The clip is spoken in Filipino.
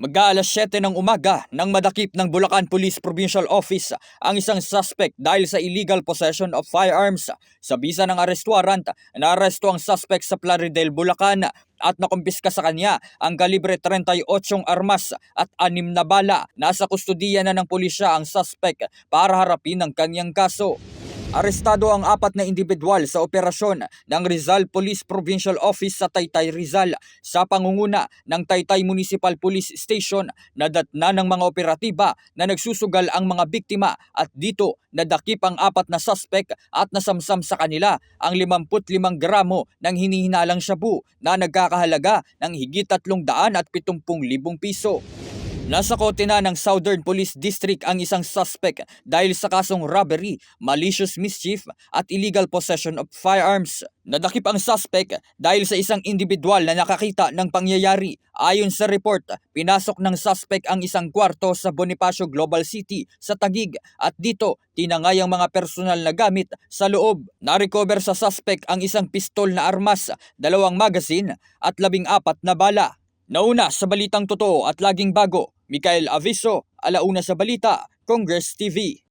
Mag-aalas 7 ng umaga nang madakip ng Bulacan Police Provincial Office ang isang suspect dahil sa illegal possession of firearms. Sa bisa ng arrest warrant, naaresto ang suspect sa Plaridel, Bulacan at nakumpiska sa kanya ang kalibre 38 armas at anim na bala. Nasa kustudiya na ng pulisya ang suspect para harapin ang kanyang kaso. Arestado ang apat na individual sa operasyon ng Rizal Police Provincial Office sa Taytay, Rizal sa pangunguna ng Taytay Municipal Police Station na datna ng mga operatiba na nagsusugal ang mga biktima at dito nadakip ang apat na suspect at nasamsam sa kanila ang 55 gramo ng hinihinalang shabu na nagkakahalaga ng higit 370 piso. Nasa kote na ng Southern Police District ang isang suspect dahil sa kasong robbery, malicious mischief at illegal possession of firearms. Nadakip ang suspect dahil sa isang individual na nakakita ng pangyayari. Ayon sa report, pinasok ng suspect ang isang kwarto sa Bonifacio Global City sa Tagig at dito tinangay ang mga personal na gamit sa loob. Narecover sa suspect ang isang pistol na armas, dalawang magazine at labing apat na bala. Nauna sa balitang totoo at laging bago, Mikael Aviso, Alauna sa Balita, Congress TV.